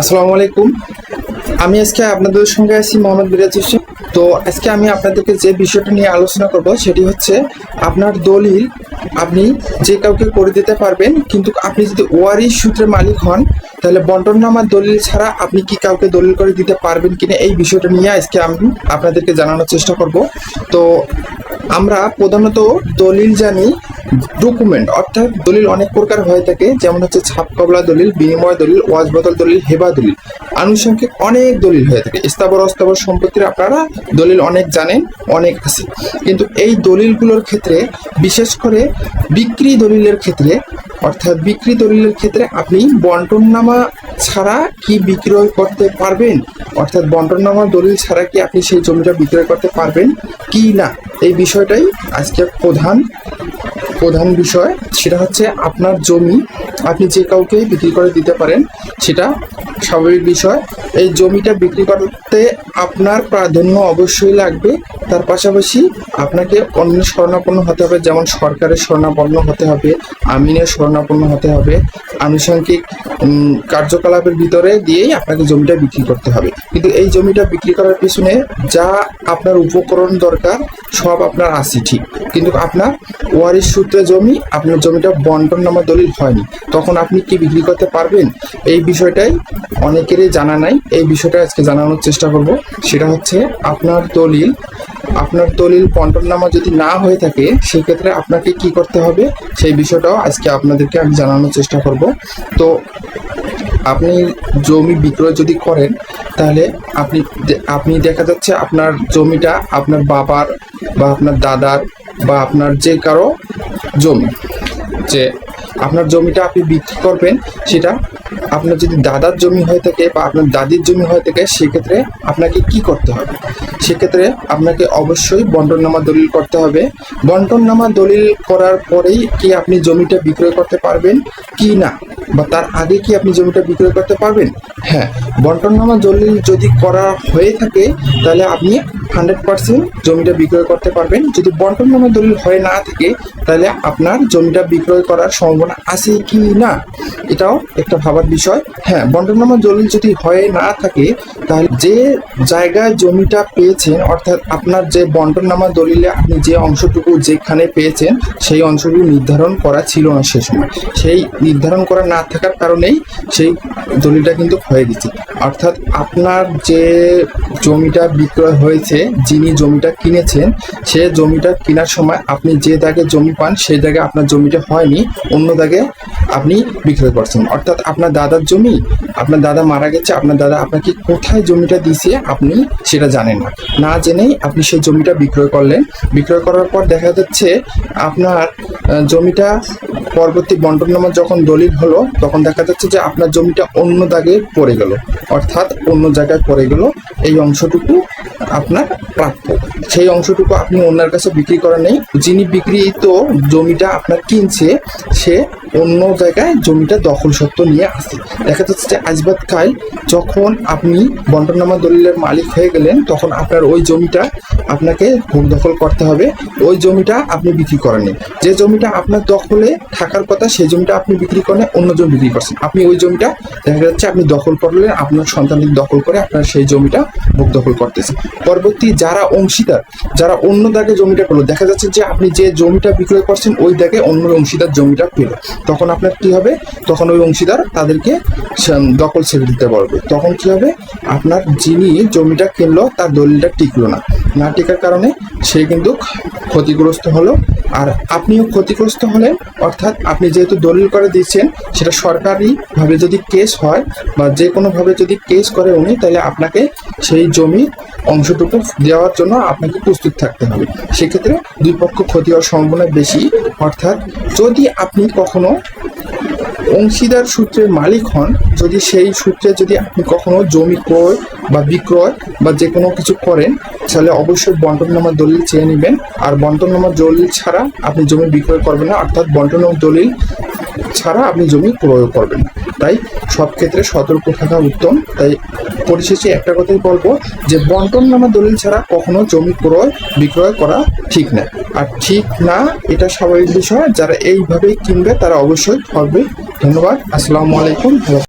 আসসালামু আলাইকুম। আমি আজকে আপনাদের সঙ্গে আছি মোহাম্মদ বিরাজ হোসেন। তো আজকে আমি আপনাদেরকে যে বিষয়টা নিয়ে আলোচনা করব সেটি হচ্ছে আপনার দলিল আপনি যে কাউকে করে দিতে পারবেন, কিন্তু আপনি যদি ওয়ারিশ সূত্রে মালিক হন, তাহলে বন্টননামার দলিল ছাড়া আপনি কি কাউকে দলিল করে দিতে পারবেন কিনা এই বিষয়টা নিয়ে আজকে আমি আপনাদেরকে জানানোর চেষ্টা করব। তো আমরা প্রধানত দলিল জানি ডকুমেন্ট অর্থাৎ দলিল অনেক প্রকার হয়ে থাকে, যেমন হচ্ছে ছাপ কবলা দলিল, বিনিময় দলিল, ওয়াজ বদল দলিল, হেবা দলিল। আনুষঙ্গিক অনেক দলিল হয়ে থাকে। স্থাবর, অস্থাবর সম্পত্তির আপনারা দলিল অনেক জানেন, অনেক আছে। কিন্তু এই দলিলগুলোর ক্ষেত্রে, বিশেষ করে বিক্রি দলিলের ক্ষেত্রে অর্থাৎ বিক্রি দলিলের ক্ষেত্রে আপনি বন্টননামা ছাড়া কি বিক্রয় করতে পারবেন? অর্থাৎ বন্টননামা দলিল ছাড়া কি আপনি সেই জমিটা বিক্রয় করতে পারবেন কি না? এই বিষয়টাই আজকে প্রধান প্রধান বিষয়। সেটা হচ্ছে আপনার জমি, আপনি যে কাউকে বিক্রি করে দিতে পারেন, সেটা স্বাভাবিক বিষয়। এই জমিটা বিক্রি করতে আপনার প্রাধান্য অবশ্যই লাগবে। তার পাশাপাশি আপনাকে অন্য স্বর্ণাপন্ন হতে হবে, যেমন সরকারের স্বর্ণাপন্ন হতে হবে, আমিনের স্বর্ণাপন্ন হতে হবে, আনুষঙ্গিক কার্যকলাপের ভিতরে দিয়েই আপনাকে জমিটা বিক্রি করতে হবে। কিন্তু এই জমিটা বিক্রি করার পিছনে যা আপনার উপকরণ দরকার, সব আপনার আছে ঠিক। কিন্তু আপনার ওয়ারিশ সূত্রে জমি, আপনার জমিটা বন্টন নামা দলিল হয়নি। তখন আপনি কি বিক্রি করতে পারবেন? এই বিষয়টাই অনেকেরই জানা নাই। এই বিষয়টা আজকে জানানোর চেষ্টা করব। সেটা হচ্ছে আপনার দলিল আপনার দলিল বন্টননামা যদি না হয়ে থাকে, সেক্ষেত্রে আপনাকে কি করতে হবে? সেই বিষয়টাও আজকে আপনাদেরকে আমি জানানোর চেষ্টা করব। তো আপনি জমি বিক্রয় যদি করেন, তাহলে আপনি আপনি দেখা যাচ্ছে আপনার জমিটা আপনার বাবার বা আপনার দাদার বা আপনার যে কারও জমি। যে আপনার জমিটা আপনি বিক্রি করবেন, সেটা আপনার যদি দাদার জমি হয়ে থাকে বা আপনার দাদির জমি হয়ে থাকে, সেক্ষেত্রে আপনাকে কি করতে হবে? সেক্ষেত্রে আপনাকে অবশ্যই বন্টননামা দলিল করতে হবে। বন্টননামা দলিল করার পরেই কি আপনি জমিটা বিক্রয় করতে পারবেন কি না? বা তার আগে কি আপনি জমিটা বিক্রয় করতে পারবেন? হ্যাঁ বন্টননামা দলিল যদি করা হয়ে থাকে, তাহলে আপনি হান্ড্রেড পার্সেন্ট জমিটা বিক্রয় করতে পারবেন। যদি বন্টননামা দলিল হয়ে না থাকে, তাহলে আপনার জমিটা বিক্রয় করার সম্ভাবনা আছে কি না? এটাও একটা ভাবার বিষয়। হ্যাঁ বন্টননামা দলিল যদি হয়ে না থাকে, তাহলে যে জায়গায় জমিটা পেয়েছেন, অর্থাৎ আপনার যে বন্টননামা দলিলে আপনি যে অংশটুকু যেখানে পেয়েছেন, সেই অংশটুকু নির্ধারণ করা ছিল না সে সময়। সেই নির্ধারণ করা না থাকার কারণেই সেই দলিলটা কিন্তু হয়ে গেছে। অর্থাৎ আপনার যে জমিটা বিক্রয় হয়েছে, যিনি জমিটা কিনেছেন, সে জমিটা কেনার সময় আপনি যে দাগে জমি পান, সেই দাগে আপনার জমিটা হয়নি, অন্য দাগে আপনি বিক্রয় করছেন। অর্থাৎ আপনার দাদার জমি, আপনার দাদা মারা গেছে, আপনার দাদা আপনাকে কোথায় জমিটা দিয়েছে আপনি সেটা জানেন না। না জেনেই আপনি সেই জমিটা বিক্রয় করলেন। বিক্রয় করার পর দেখা যাচ্ছে আপনার জমিটা পরবর্তী বন্টননামা যখন দলিল হলো, তখন দেখা যাচ্ছে যে আপনার জমিটা অন্য দাগে পড়ে গেল। অর্থাৎ অন্য জায়গায় পড়ে গেল। এই অংশটুকু আপনার প্রাপ্য। সেই অংশটুকু আপনি অন্যের কাছে বিক্রি করা নেই। যিনি বিক্রিত জমিটা আপনার কিনছে, সে অন্য জায়গায় জমিটা দখল সত্ত্ব নিয়ে আসে। দেখা যাচ্ছে যে আজবাদ কাল যখন আপনি বন্টননামা দলিলের মালিক হয়ে গেলেন, তখন আপনার ওই জমিটা আপনাকে ভোগ দখল করতে হবে। ওই জমিটা আপনি বিক্রি করেননি। যে জমিটা আপনার দখলে থাকার কথা, সেই জমিটা আপনি বিক্রি করেন অন্য জমি বিক্রি করছেন। আপনি ওই জমিটা দেখা যাচ্ছে আপনি দখল করলেন, আপনার সন্তানের দখল করে আপনার সেই জমিটা ভোগ দখল করতেছে পরবর্তী যারা অংশীদার, যারা অন্য দাগে জমিটা পেল, দেখা যাচ্ছে যে আপনি যে জমিটা বিক্রয় করছেন, ওই দাগে অন্য অংশীদার জমিটা পেল। তখন আপনার কি হবে? তখন ওই অংশীদার তাদেরকে দখল ছেড়ে দিতে পারবে। তখন কি হবে? আপনার যিনি জমিটা কিনলো, তার দলিলটা টিকলো না। না টিকার কারণে সে কিন্তু ক্ষতিগ্রস্ত হলো। আর আপনিও ক্ষতিগ্রস্ত হলেন, অর্থাৎ আপনি যেহেতু দলিল করে দিচ্ছেন, সেটা সরকারিভাবে যদি কেস হয় বা যে কোনোভাবে যদি কেস করে উনি, তাহলে আপনাকে সেই জমি অংশটুকু দেওয়ার জন্য আপনাকে প্রস্তুত থাকতে হবে। সেক্ষেত্রে দুই পক্ষ ক্ষতি হওয়ার সম্ভাবনা বেশি। অর্থাৎ যদি আপনি কখনো অংশীদার সূত্রের মালিক হন, যদি সেই সূত্রে যদি আপনি কখনো জমি ক্রয় বা বিক্রয় বা যে কোনো কিছু করেন, তাহলে অবশ্যই বন্টননামা দলিল চেয়ে নেবেন। আর বন্টননামা দলিল ছাড়া আপনি জমি বিক্রয় করবেন না। অর্থাৎ বন্টনামা দলিল ছাড়া আপনি জমি ক্রয় করবেন তাই সব ক্ষেত্রে সতর্ক থাকা উত্তম। তাই পরিশেষে একটা কথাই বলব যে, বন্টন নামা দলিল ছাড়া কখনো জমি ক্রয়, বিক্রয় করা ঠিক না। আর ঠিক না, এটা স্বাভাবিক বিষয়। যারা এইভাবে কিনবে, তারা অবশ্যই করবে। ধন্যবাদ। আসসালামু আলাইকুম।